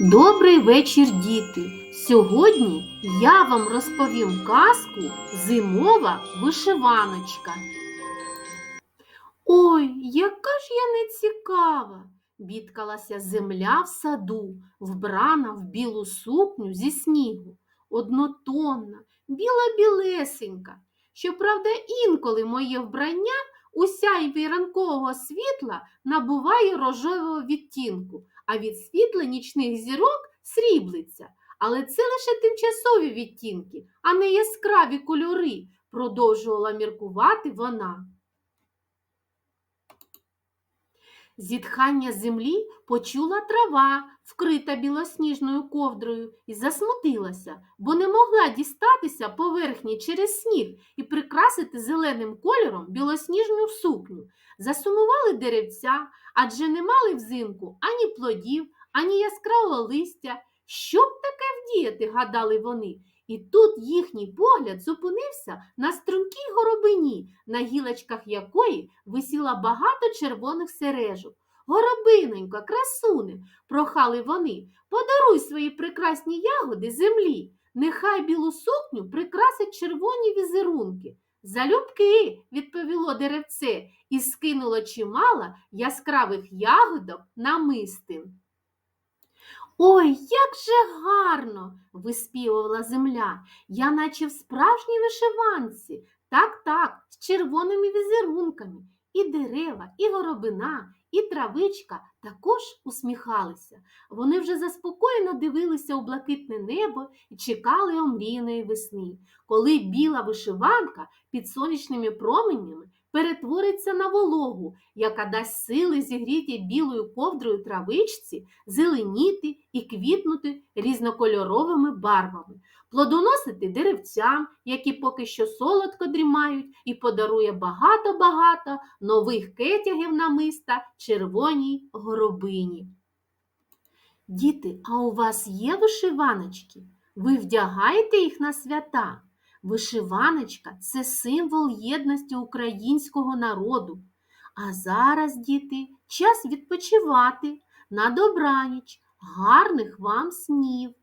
Добрий вечір, діти! Сьогодні я вам розповім казку Зимова вишиваночка. Ой, яка ж я нецікава! бідкалася земля в саду, вбрана в білу сукню зі снігу, однотонна, біла-білесенька. Щоправда, інколи моє вбрання у сяйві ранкового світла набуває рожевого відтінку, а від світла нічних зірок сріблиться. Але це лише тимчасові відтінки, а не яскраві кольори, продовжувала міркувати вона. Зітхання землі почула трава, вкрита білосніжною ковдрою, і засмутилася, бо не могла дістатися поверхні через сніг і прикрасити зеленим кольором білосніжну сукню. Засумували деревця, адже не мали взимку ані плодів, ані яскравого листя. Що б таке вдіяти, гадали вони. І тут їхній погляд зупинився на стрункій горобині, на гілочках якої висіло багато червоних сережок. Горобинонько, красуне, прохали вони, подаруй свої прекрасні ягоди землі. Нехай білу сукню прикрасять червоні візерунки. Залюбки, відповіло деревце і скинуло чимало яскравих ягодок на мистин. Ой, як же гарно! виспівувала земля. Я наче в справжній вишиванці. Так, так, з червоними візерунками. І дерева, і горобина, і травичка також усміхалися. Вони вже заспокоєно дивилися у блакитне небо і чекали омріяної весни, коли біла вишиванка під сонячними променями перетвориться на вологу, яка дасть сили зігріти білою ковдрою травичці, зеленіти і квітнути різнокольоровими барвами, плодоносити деревцям, які поки що солодко дрімають, і подарує багато-багато нових кетягів намиста червоній горобині. Діти, а у вас є вишиваночки? Ви вдягаєте їх на свята? Вишиваночка це символ єдності українського народу. А зараз, діти, час відпочивати на добраніч, гарних вам снів!